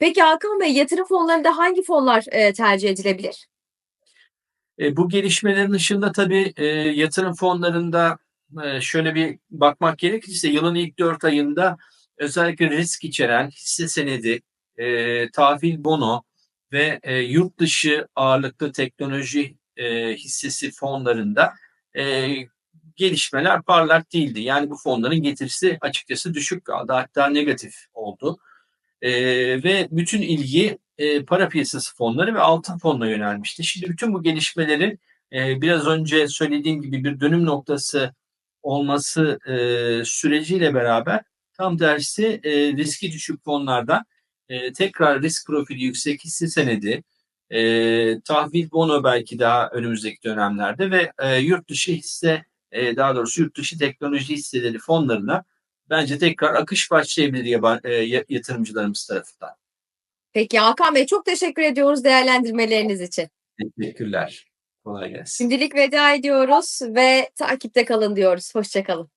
Peki Hakan Bey, yatırım fonlarında hangi fonlar, eee, tercih edilebilir? Eee, bu gelişmelerin ışığında tabii, eee, yatırım fonlarında, eee, şöyle bir bakmak gerekirse yılın ilk 4 ayında özellikle risk içeren hisse senedi, eee, tahvil bono ve, eee, yurt dışı ağırlıklı teknoloji, eee, hissesi fonlarında, eee, gelişmeler parlak değildi. Yani bu fonların getirisi açıkçası düşük kaldı. Hatta negatif oldu. Eee, ve bütün ilgi, eee, para piyasası fonları ve altın fonuna yönelmişti. Şimdi bütün bu gelişmelerin, eee, biraz önce söylediğim gibi bir dönüm noktası olması, eee, süreciyle beraber tam tersi, eee, riski düşük fonlardan, eee, tekrar risk profili yüksek hisse senedi, eee, tahvil bono belki daha önümüzdeki dönemlerde ve, eee, yurt dışı hisse, eee, daha doğrusu yurt dışı teknoloji hisseleri fonlarına bence tekrar akış başlayabilir yaba eee, ya yatırımcılarımız tarafından. Peki Hakan Bey, çok teşekkür ediyoruz değerlendirmeleriniz için. Teşekkürler. Kolay gelsin. Şimdilik veda ediyoruz ve takipte kalın diyoruz. Hoşça kalın.